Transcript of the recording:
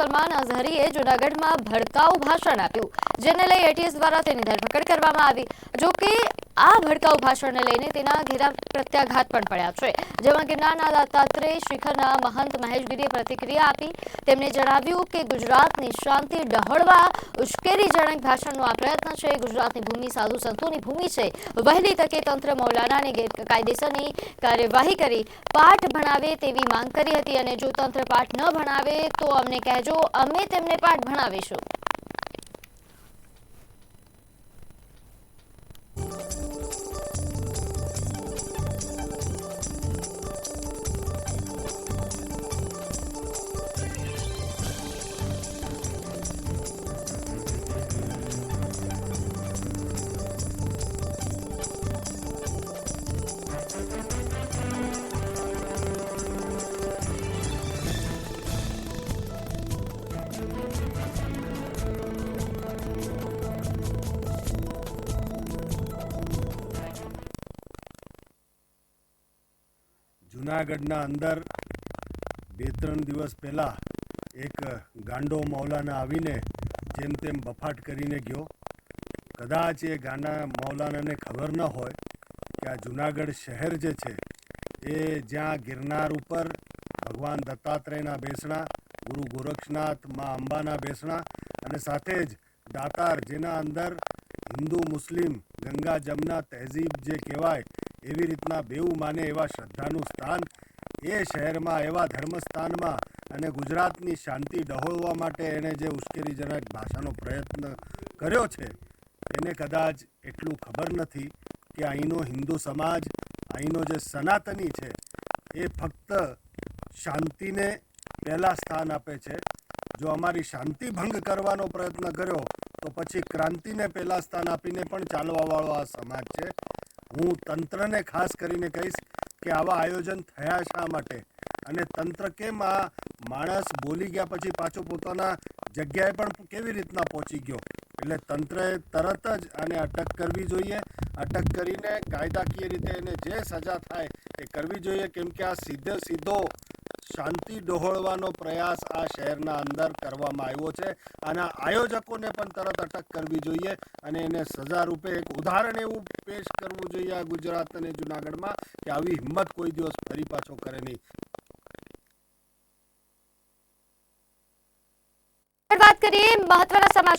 સલમાન અઝહરીએ જૂનાગઢમાં ભડકાઉ ભાષણ આપ્યું, જેને લઈ એટીએસ દ્વારા તેની ધરપકડ કરવામાં આવી. જો કે આ ભડકાઉ ભાષણને લઈને તેના ઘેરા પ્રત્યાઘાત પણ પડ્યા છે, જેમાં ગિરનારના દત્તાત્રેય શિખરના મહંત મહેશગીરીએ પ્રતિક્રિયા આપી. તેમણે જણાવ્યું કે ગુજરાતની શાંતિ ડહોળવા ઉશ્કેરીજનક ભાષણનો આ પ્રયત્ન છે. ગુજરાતની ભૂમિ સાધુ સંતોની ભૂમિ છે. વહેલી તકે તંત્ર મૌલાનાને ગેરકાયદેસરની કાર્યવાહી કરી, પાઠ ભણાવે તેવી માંગ કરી હતી અને જો તંત્ર પાઠ ન ભણાવે તો અમને કહેજો, અમે તેમને પાઠ ભણાવીશું. જુનાગઢના અંદર બે ત્રણ દિવસ પહેલાં એક ગાંડો મૌલાના આવીને જેમ તેમ બફાટ કરીને ગયો. કદાચ એ ગાંડા મૌલાનાને ખબર ન હોય કે આ જુનાગઢ શહેર જે છે, એ જ્યાં ગિરનાર ઉપર ભગવાન દત્તાત્રેયના બેસણા, ગુરુ ગોરક્ષનાથ મા અંબાના બેસણા અને સાથે જ દાતાર જેના અંદર હિન્દુ મુસ્લિમ ગંગા જમના તહેઝીબ જે કહેવાય એવી રીતના બેઉ માને એવા શ્રદ્ધાનું સ્થાન એ શહેરમાં, એવા ધર્મસ્થાનમાં અને ગુજરાતની શાંતિ ડહોળવા માટે એણે જે ઉશ્કેરીજનક ભાષાનો પ્રયત્ન કર્યો છે, એને કદાચ એટલું ખબર નથી કે અહીંનો હિન્દુ સમાજ, અહીંનો જે સનાતની છે, એ ફક્ત શાંતિને પહેલાં સ્થાન આપે છે. જો અમારી શાંતિ ભંગ કરવાનો પ્રયત્ન કર્યો, તો પછી ક્રાંતિને પહેલાં સ્થાન આપીને પણ ચાલવાવાળો આ સમાજ છે. હું તંત્રને ખાસ કરીને કહીશ કે આવા આયોજન થયા શા માટે? અને તંત્ર કેમ આ માણસ બોલી ગયા પછી પાછો પોતાના જગ્યાએ પણ કેવી રીતના પહોંચી ગયો? એટલે તંત્રએ તરત જ આને અટક કરવી જોઈએ. અટક કરીને કાયદાકીય રીતે એને જે સજા થાય એ કરવી જોઈએ. કેમ કે આ સીધે સીધો શાંતિ ડહોળવાનો પ્રયાસ આ શહેરના અંદર કરવામાં આવ્યો છે અને આયોજકોને પણ તરત અટક કરવી જોઈએ અને એને સજા રૂપે એક ઉદાહરણ એવું પેશ કરવું જોઈએ આ ગુજરાત અને જુનાગઢમાં કે આવી હિંમત કોઈ દિવસ ફરી પાછો કરે નહીં. વાત કરીએ મહત્વના સમાચાર.